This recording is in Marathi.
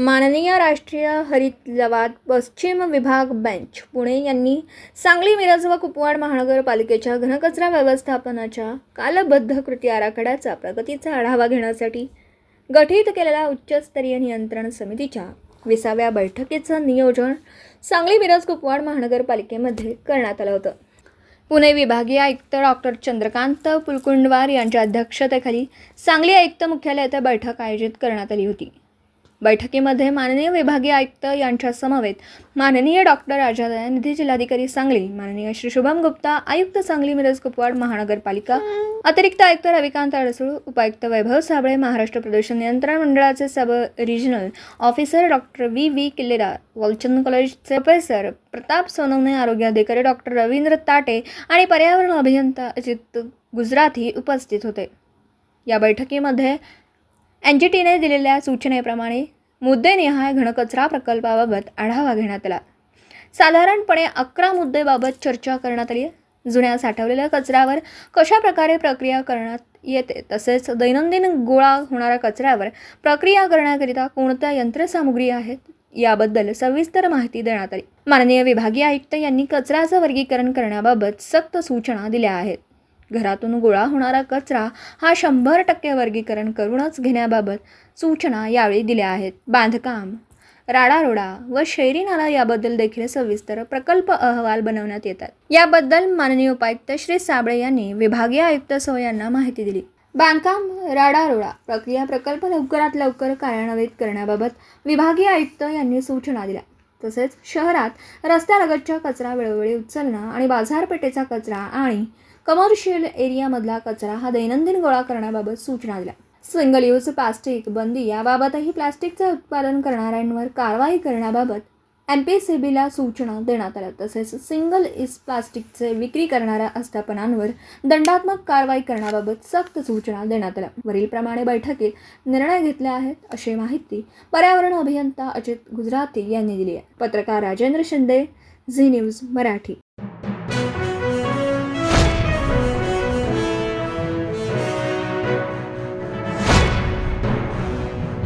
माननीय राष्ट्रीय हरित लवाद पश्चिम विभाग बेंच पुणे यांनी सांगली मिरज व कुपवाड महानगरपालिकेच्या घनकचरा व्यवस्थापनाच्या कालबद्ध कृती आराखड्याचा प्रगतीचा आढावा घेण्यासाठी गठीत केलेल्या उच्चस्तरीय नियंत्रण समितीच्या विसाव्या बैठकीचं नियोजन सांगली मिरज कुपवाड महानगरपालिकेमध्ये करण्यात आलं होतं. पुणे विभागीय आयुक्त डॉक्टर चंद्रकांत पुलकुंडवार यांच्या अध्यक्षतेखाली सांगली आयुक्त मुख्यालयात बैठक आयोजित करण्यात आली होती. बैठकीमध्ये माननीय विभागीय आयुक्त यांच्या समवेत माननीय डॉक्टर राजा दयानिधी जिल्हाधिकारी सांगली माननीय श्री शुभम गुप्ता आयुक्त सांगली मिरज कुपवाड महानगरपालिका अतिरिक्त आयुक्त रविकांत अडसूळ उपायुक्त वैभव साबळे महाराष्ट्र प्रदूषण नियंत्रण मंडळाचे sub regional officer doctor V. V. Killedar Walchand कॉलेजचे प्रोफेसर प्रताप सोनवणे आरोग्य अधिकारी डॉक्टर रवींद्र ताटे आणि पर्यावरण अभियंता अजित गुजराती उपस्थित होते. या बैठकीमध्ये एन जी टीने दिलेल्या सूचनेप्रमाणे मुद्देनिहाय घनकचरा प्रकल्पाबाबत आढावा घेण्यात आला. साधारणपणे अकरा मुद्देबाबत चर्चा करण्यात आली. जुन्या साठवलेल्या कचऱ्यावर कशा प्रकारे प्रक्रिया करण्यात येते तसेच दैनंदिन गोळा होणाऱ्या कचऱ्यावर प्रक्रिया करण्याकरिता कोणत्या यंत्रसामुग्री आहेत याबद्दल सविस्तर माहिती देण्यात आली. माननीय विभागीय आयुक्त यांनी कचऱ्याचं वर्गीकरण करण्याबाबत सक्त सूचना दिल्या आहेत. घरातून गोळा होणारा कचरा हा शंभर टक्के वर्गीकरण करूनच घेण्याबाबत सूचना यावेळी दिल्या आहेत. बांधकाम राडारोडा व शहरी नाला याबद्दल देखील सविस्तर प्रकल्प अहवाल बनवण्यात येतात. याबद्दल माननीय उपायुक्त श्री साबळे यांनी विभागीय आयुक्त सो यांना माहिती दिली. बांधकाम राडारोडा प्रक्रिया प्रकल्प लवकरात लवकर कार्यान्वित करण्याबाबत विभागीय आयुक्त यांनी सूचना दिल्या. तसेच शहरात रस्त्यालगतच्या कचरा वेळोवेळी उचलणं आणि बाजारपेठेचा कचरा आणि कमर्शियल एरियामधला कचरा हा दैनंदिन गोळा करण्याबाबत सूचना दिल्या. सिंगल यूज प्लास्टिक बंदी याबाबतही प्लास्टिकचे उत्पादन करणाऱ्यांवर कारवाई करण्याबाबत एम पी सी बीला सूचना देण्यात आल्या. तसेच सिंगल इज प्लास्टिकचे विक्री करणाऱ्या आस्थापनांवर दंडात्मक कारवाई करण्याबाबत सक्त सूचना देण्यात आल्या. वरीलप्रमाणे बैठकीत निर्णय घेतले आहेत अशी माहिती पर्यावरण अभियंता अजित गुजराती यांनी दिली आहे. पत्रकार राजेंद्र शिंदे झी न्यूज मराठी.